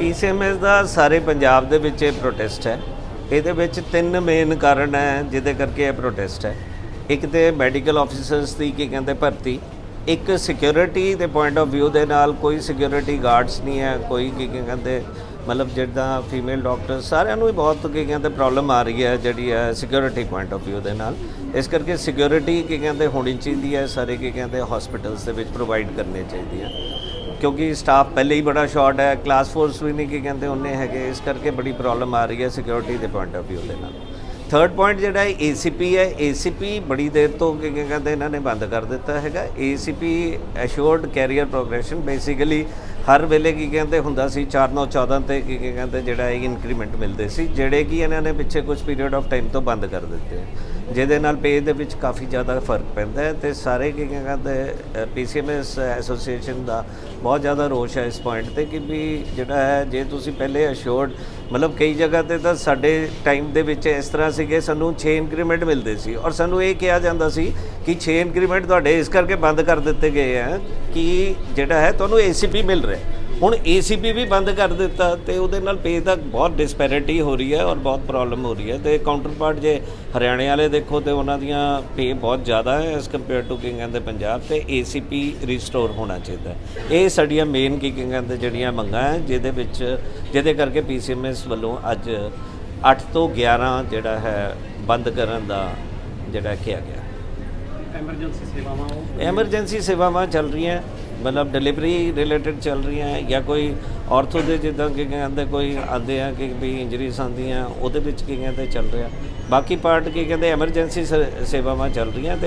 PCMS ਦਾ ਸਾਰੇ ਪੰਜਾਬ ਦੇ ਵਿੱਚ ਇਹ ਪ੍ਰੋਟੈਸਟ ਹੈ। ਇਹਦੇ ਵਿੱਚ ਤਿੰਨ ਮੇਨ ਕਾਰਨ ਹੈ, ਜਿਹਦੇ ਕਰਕੇ ਇਹ ਪ੍ਰੋਟੈਸਟ ਹੈ। ਇੱਕ ਤੇ ਮੈਡੀਕਲ ਆਫੀਸਰਸ ਦੀ ਕੀ ਕਹਿੰਦੇ ਭਰਤੀ। ਇੱਕ ਸਿਕਿਉਰਿਟੀ ਦੇ ਪੁਆਇੰਟ ਆਫ View ਦੇ ਨਾਲ ਕੋਈ ਸਿਕਿਉਰਿਟੀ ਗਾਰਡਸ ਨਹੀਂ ਹੈ, ਕੋਈ ਕੀ ਕਹਿੰਦੇ, ਮਤਲਬ ਜਿੱਦਾਂ ਫੀਮੇਲ ਡਾਕਟਰ ਸਾਰਿਆਂ ਨੂੰ ਹੀ ਬਹੁਤ ਕੀ ਕਹਿੰਦੇ ਪ੍ਰੋਬਲਮ ਆ ਰਹੀ ਹੈ, ਜਿਹੜੀ ਹੈ ਸਿਕਿਉਰਿਟੀ ਪੁਆਇੰਟ ਆਫ View ਦੇ ਨਾਲ। ਇਸ ਕਰਕੇ ਸਿਕਿਉਰਿਟੀ ਕੀ ਕਹਿੰਦੇ ਹੋਣੀ ਚਾਹੀਦੀ ਹੈ, ਸਾਰੇ ਕੀ ਕਹਿੰਦੇ ਹਸਪੀਟਲਸ ਦੇ ਵਿੱਚ ਪ੍ਰੋਵਾਈਡ ਕਰਨੀ ਚਾਹੀਦੀ ਹੈ ਕਿਉਂਕਿ ਸਟਾਫ ਪਹਿਲੇ ਹੀ ਬੜਾ ਸ਼ਾਰਟ ਹੈ ਕਲਾਸ ਫੋਰਸ ਵੀ ਨਹੀਂ ਕੀ ਕਹਿੰਦੇ ਉਹਨੇ ਹੈਗੇ, ਇਸ ਕਰਕੇ ਬੜੀ ਪ੍ਰੋਬਲਮ ਆ ਰਹੀ ਹੈ ਸਿਕਿਉਰਿਟੀ ਦੇ ਪੁਆਇੰਟ ਆਫ View ਦੇ ਨਾਲ। ਥਰਡ ਪੁਆਇੰਟ ਜਿਹੜਾ ਹੈ ACP ਹੈ ACP ਬੜੀ ਦੇਰ ਤੋਂ ਕੀ ਕੀ ਕਹਿੰਦੇ ਇਹਨਾਂ ਨੇ ਬੰਦ ਕਰ ਦਿੱਤਾ ਹੈਗਾ। ACP assured career progression basically ਹਰ ਵੇਲੇ ਕੀ ਕਹਿੰਦੇ ਹੁੰਦਾ ਸੀ 4914 ਤੇ ਕੀ ਕੀ ਕਹਿੰਦੇ ਜਿਹੜਾ ਹੈ ਇਨਕਰੀਮੈਂਟ ਮਿਲਦੇ ਸੀ, ਜਿਹੜੇ ਕਿ ਇਹਨਾਂ ਨੇ ਪਿੱਛੇ ਕੁਝ ਪੀਰੀਅਡ ਆਫ ਟਾਈਮ ਤੋਂ ਬੰਦ ਕਰ ਦਿੱਤੇ। ਜਿਹਦੇ ਨਾਲ ਪੇ ਦੇ ਵਿੱਚ ਕਾਫੀ ਜ਼ਿਆਦਾ ਫ਼ਰਕ ਪੈਂਦਾ ਹੈ ਤੇ ਸਾਰੇ ਕੀ ਕਹਿੰਦੇ ਪੀਸੀਐਮਐਸ ਐਸੋਸੀਏਸ਼ਨ ਦਾ ਬਹੁਤ ਜ਼ਿਆਦਾ ਰੋਸ਼ ਹੈ ਇਸ ਪੁਆਇੰਟ ਤੇ ਕਿ ਵੀ ਜਿਹੜਾ ਹੈ, ਜੇ ਤੁਸੀਂ ਪਹਿਲੇ ਅਸ਼ੋਰਡ ਮਤਲਬ ਕਈ ਜਗ੍ਹਾ ਤੇ ਤਾਂ ਸਾਡੇ ਟਾਈਮ ਦੇ ਵਿੱਚ ਇਸ ਤਰ੍ਹਾਂ ਸੀਗੇ, ਸਾਨੂੰ 6 ਇਨਕਰੀਮੈਂਟ ਮਿਲਦੇ ਸੀ। ਔਰ ਸਾਨੂੰ ਇਹ ਕਿਹਾ ਜਾਂਦਾ ਸੀ ਕਿ 6 ਇਨਕਰੀਮੈਂਟ ਤੁਹਾਡੇ ਇਸ ਕਰਕੇ ਬੰਦ ਕਰ ਦਿੱਤੇ ਗਏ ਆ ਕਿ ਜਿਹੜਾ ਹੈ ਤੁਹਾਨੂੰ ਏਸੀਪੀ ਮਿਲ ਰਿਹਾ ਹੁਣ ਏਸੀਪੀ ਵੀ ਬੰਦ ਕਰ ਦਿੱਤਾ ਤੇ ਉਹਦੇ ਨਾਲ ਪੇ ਦਾ ਬਹੁਤ ਡਿਸਪੈਰਿਟੀ ਹੋ ਰਹੀ ਹੈ ਔਰ ਬਹੁਤ ਪ੍ਰੋਬਲਮ ਹੋ ਰਹੀ ਹੈ। ਤੇ ਕਾਊਂਟਰ ਪਾਰਟ ਜੇ ਹਰਿਆਣੇ ਵਾਲੇ ਦੇਖੋ ਤੇ ਉਹਨਾਂ ਦੀਆਂ ਪੇ ਬਹੁਤ ਜ਼ਿਆਦਾ ਹੈ as compared to king and ਦੇ ਪੰਜਾਬ ਤੇ ਏਸੀਪੀ ਰੀਸਟੋਰ ਹੋਣਾ ਚਾਹੀਦਾ ਇਹ ਸਾਡੀਆਂ ਮੇਨ ਕੀ ਐਂਡ ਦੇ ਜਿਹੜੀਆਂ ਮੰਗਾਂ ਹੈ, ਜਿਹਦੇ ਵਿੱਚ, ਜਿਹਦੇ ਕਰਕੇ ਪੀਸੀਐਮਐਸ ਵੱਲੋਂ ਅੱਜ 8 ਤੋਂ 11 ਜਿਹੜਾ ਹੈ ਬੰਦ ਕਰਨ ਦਾ ਜਿਹੜਾ ਕਿਹਾ ਗਿਆ। ਐਮਰਜੈਂਸੀ ਸੇਵਾਵਾਂ ਉਹ ਐਮਰਜੈਂਸੀ ਸੇਵਾਵਾਂ ਚੱਲ ਰਹੀਆਂ, ਮਤਲਬ ਡਿਲੀਵਰੀ ਰਿਲੇਟਡ ਚੱਲ ਰਹੀਆਂ, ਜਾਂ ਕੋਈ ਆਰਥੋ ਦੇ ਜਿੱਦਾਂ ਕਿ ਕਹਿੰਦੇ ਕੋਈ ਆਉਂਦੇ ਆ ਕਿ ਵੀ ਇੰਜਰੀਜ਼ ਆਉਂਦੀਆਂ, ਉਹਦੇ ਵਿੱਚ ਕੀ ਕਹਿੰਦੇ ਚੱਲ ਰਿਹਾ। ਬਾਕੀ ਪਾਰਟ ਕੀ ਕਹਿੰਦੇ ਐਮਰਜੈਂਸੀ ਸੇਵਾਵਾਂ ਚੱਲ ਰਹੀਆਂ ਤੇ